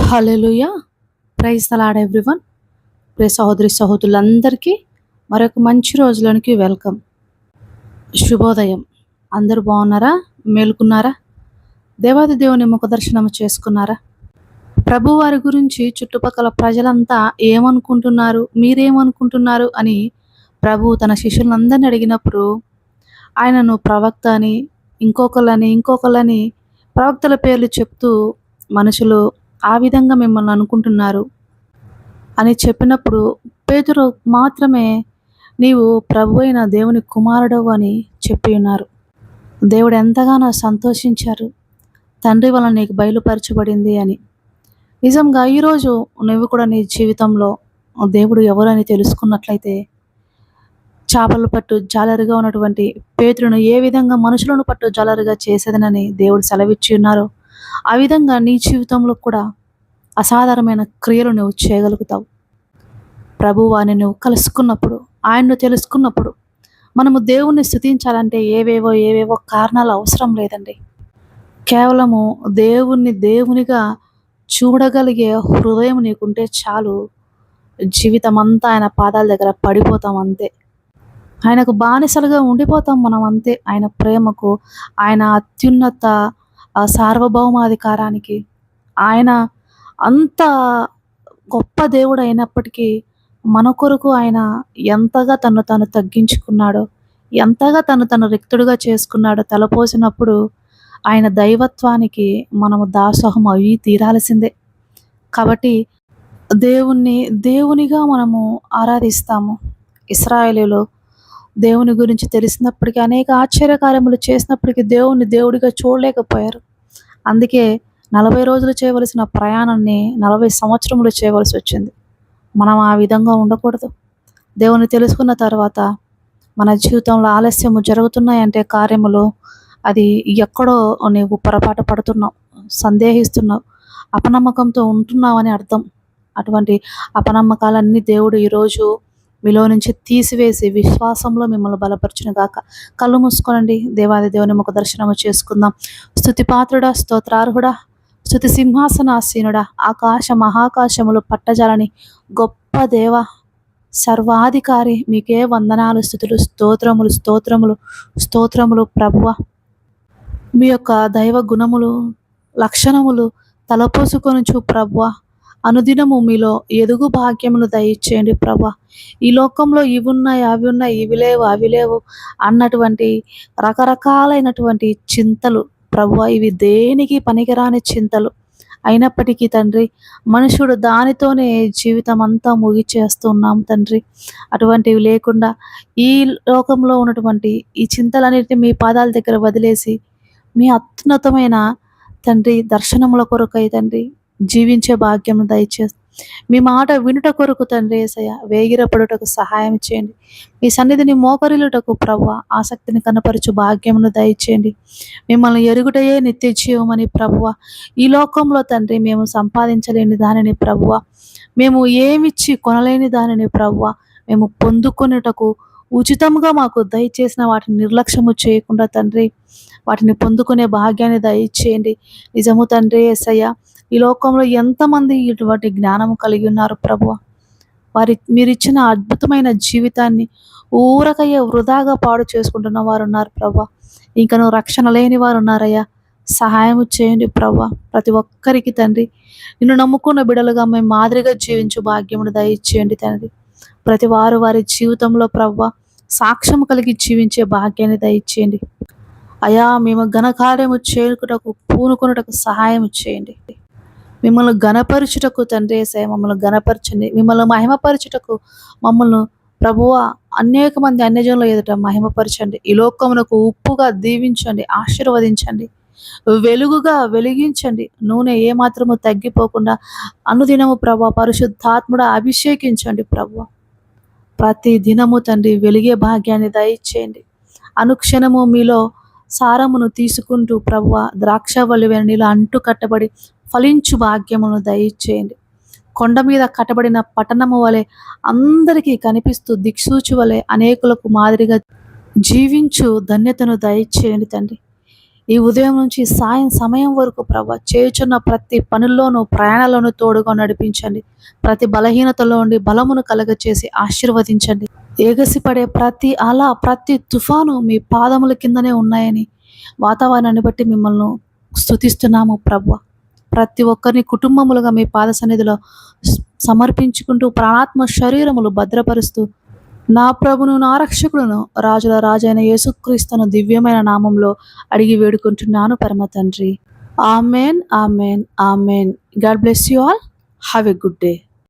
హల్లెలూయ. Praise the Lord everyone. Pray సహోదరి సహోదరులందరికీ మరొక మంచి రోజులోనికి వెల్కమ్. శుభోదయం. అందరూ బాగున్నారా? మేలుకున్నారా? దేవాది దేవుని ముఖ దర్శనం చేసుకున్నారా? ప్రభు వారి గురించి చుట్టుపక్కల ప్రజలంతా ఏమనుకుంటున్నారు? మీరేమనుకుంటున్నారు? అని ప్రభు తన శిష్యులందరిని అడిగినప్పుడు ఆయనను ప్రవక్త అని ఇంకొకళ్ళని ఇంకొకళ్ళని ప్రవక్తల పేర్లు చెప్తూ మనుషులు ఆ విధంగా మిమ్మల్ని అనుకుంటున్నారు? అని చెప్పినప్పుడు పేతురు మాత్రమే నీవు ప్రభు అయిన దేవుని కుమారుడవు అని చెప్పి ఉన్నారు. దేవుడు ఎంతగానో సంతోషించారు. తండ్రి వలన నీకు బయలుపరచబడింది అని. నిజంగా ఈరోజు నువ్వు కూడా నీ జీవితంలో దేవుడు ఎవరని తెలుసుకున్నట్లయితే చేపలు పట్టు జాలరుగా ఉన్నటువంటి పేతులను ఏ విధంగా మనుషులను పట్టు జాలరుగా చేసేదనని దేవుడు సెలవిచ్చి ఉన్నారు. ఆ విధంగా నీ జీవితంలో కూడా అసాధారణమైన క్రియలు నువ్వు చేయగలుగుతావు. ప్రభువాని నువ్వు కలుసుకున్నప్పుడు ఆయన్ను తెలుసుకున్నప్పుడు మనము దేవుణ్ణి స్థుతించాలంటే ఏవేవో ఏవేవో కారణాలు అవసరం లేదండి. కేవలము దేవుణ్ణి దేవునిగా చూడగలిగే హృదయం నీకుంటే చాలు. జీవితం అంతా ఆయన పాదాల దగ్గర పడిపోతాం అంతే. ఆయనకు బానిసలుగా ఉండిపోతాం మనం అంతే. ఆయన ప్రేమకు ఆయన అత్యున్నత సార్వభౌమాధికారానికి ఆయన అంత గొప్ప దేవుడు అయినప్పటికీ మన కొరకు ఆయన ఎంతగా తను తను తగ్గించుకున్నాడో ఎంతగా తను తను రిక్తుడుగా చేసుకున్నాడో తలపోసినప్పుడు ఆయన దైవత్వానికి మనము దాసోహం అవి తీరాల్సిందే. కాబట్టి దేవుణ్ణి దేవునిగా మనము ఆరాధిస్తాము. ఇస్రాయేలీలో దేవుని గురించి తెలిసినప్పటికీ అనేక ఆశ్చర్యకార్యములు చేసినప్పటికీ దేవుణ్ణి దేవుడిగా చూడలేకపోయారు. అందుకే నలభై రోజులు చేయవలసిన ప్రయాణాన్ని నలభై సంవత్సరములు చేయవలసి వచ్చింది. మనం ఆ విధంగా ఉండకూడదు. దేవుని తెలుసుకున్న తర్వాత మన జీవితంలో ఆలస్యము జరుగుతున్నాయంటే కార్యములు అది ఎక్కడో నీవు పొరపాటు పడుతున్నావు సందేహిస్తున్నావు అపనమ్మకంతో ఉంటున్నావు అని అర్థం. అటువంటి అపనమ్మకాలన్నీ దేవుడు ఈరోజు మీలో నుంచి తీసివేసి విశ్వాసంలో మిమ్మల్ని బలపరచును గాక. కళ్ళు మూసుకోనండి. దేవాది దేవుని ముఖ దర్శనము చేసుకుందాం. స్థుతి పాత్రుడా స్తోత్రార్హుడా స్థుతి సింహాసనాసీనుడా ఆకాశ మహాకాశములు పట్టజాలని గొప్ప దేవ సర్వాధికారి మీకే వందనాలు స్థుతులు స్తోత్రములు స్తోత్రములు స్తోత్రములు ప్రభువ. మీ యొక్క దైవ గుణములు లక్షణములు తలపోసుకొని చూ ప్రభువ. అనుదినము మీలో ఎదుగు భాగ్యమును దయచేయండి ప్రభా. ఈ లోకంలో ఇవి ఉన్నాయి అవి ఉన్నాయి ఇవి లేవు అవి లేవు అన్నటువంటి రకరకాలైనటువంటి చింతలు ప్రభు. ఇవి దేనికి పనికిరాని చింతలు? అయినప్పటికీ తండ్రి మనుషుడు దానితోనే జీవితం అంతా ముగిచేస్తున్నాం తండ్రి. అటువంటివి లేకుండా ఈ లోకంలో ఉన్నటువంటి ఈ చింతలన్నిటిని మీ పాదాల దగ్గర వదిలేసి మీ అత్యున్నతమైన తండ్రి దర్శనముల కొరకై తండ్రి జీవించే భాగ్యం దయచేసి మీ మాట వినుట కొరకు తండ్రి ఏసయ్య వేగిరపడుటకు సహాయం చేయండి. మీ సన్నిధిని మోకరిలుటకు ప్రవ్వ ఆసక్తిని కనపరచు భాగ్యమును దయచేయండి. మిమ్మల్ని ఎరుగుటయే నిత్య జీవమని ప్రభువ ఈ లోకంలో తండ్రి మేము సంపాదించలేని దానిని ప్రభువ మేము ఏమిచ్చి కొనలేని దానిని ప్రభువ మేము పొందుకునేటకు ఉచితంగా మాకు దయచేసిన వాటిని నిర్లక్ష్యము చేయకుండా తండ్రి వాటిని పొందుకునే భాగ్యాన్ని దయచేయండి. నిజము తండ్రి ఎసయ్య ఈ లోకంలో ఎంతమంది ఇటువంటి జ్ఞానం కలిగి ఉన్నారు ప్రభు వారి మీరిచ్చిన అద్భుతమైన జీవితాన్ని ఊరకయ్య వృధాగా పాడు చేసుకుంటున్న వారు ఉన్నారు ప్రభు నువ్వు రక్షణ లేని వారు ఉన్నారయ్యా సహాయం చేయండి ప్రభు ప్రతి ఒక్కరికి తండ్రి నిన్ను నమ్ముకున్న బిడలుగా మేము మాదిరిగా జీవించు భాగ్యమును దయచేయండి తండ్రి. ప్రతి వారు వారి జీవితంలో ప్రవ్వ సాక్ష్యం కలిగి జీవించే భాగ్యాన్ని దయచేయండి. అయా మేము ఘనకార్యము చేరుకుటకు పూనుకొనుటకు సహాయం చేయండి. మిమ్మల్ని గణపరచుటకు తండ్రి ఏసయ్య మమ్మల్ని గణపరచండి మిమ్మల్ని మహిమపరచుటకు మమ్మల్ని ప్రభువ అనేక మంది అన్యజనుల ఎదుట మహిమపరచండి. ఈ లోకమునకు ఉప్పుగా దీవించండి ఆశీర్వదించండి వెలుగుగా వెలిగించండి. నూనె ఏమాత్రము తగ్గిపోకుండా అనుదినము ప్రభు పరిశుద్ధాత్ముడ అభిషేకించండి ప్రభు. ప్రతి దినము తండ్రి వెలిగే భాగ్యాన్ని దయచేయండి. అనుక్షణము మీలో సారమును తీసుకుంటూ ప్రభు ద్రాక్షవల్లి నీలో అంటు కట్టబడి ఫలించు భాగ్యమును దయచేయండి. కొండ మీద కట్టబడిన పట్టణము వలె అందరికీ కనిపిస్తూ దిక్సూచి వలె అనేకులకు మాదిరిగా జీవించు ధన్యతను దయచేయండి తండ్రి. ఈ ఉదయం నుంచి సాయం సమయం వరకు ప్రభా చేయుచున్న ప్రతి పనుల్లోనూ ప్రయాణాలను తోడుగా నడిపించండి. ప్రతి బలహీనతలో ఉండి బలమును కలగచేసి ఆశీర్వదించండి. ఎగసిపడే ప్రతి అల ప్రతి తుఫాను మీ పాదముల కిందనే ఉన్నాయని వాతావరణాన్ని బట్టి మిమ్మల్ని స్తుతిస్తున్నాము ప్రభు ప్రతి ఒక్కరిని కుటుంబములుగా మీ పాద సన్నిధిలో సమర్పించుకుంటూ ప్రాణాత్మ శరీరములు భద్రపరుస్తూ నా ప్రభును నా రక్షకుడును రాజుల రాజైన యేసుక్రీస్తును దివ్యమైన నామంలో అడిగి వేడుకుంటున్నాను పరమ తండ్రి. Amen amen amen. God bless you all. Have a good day.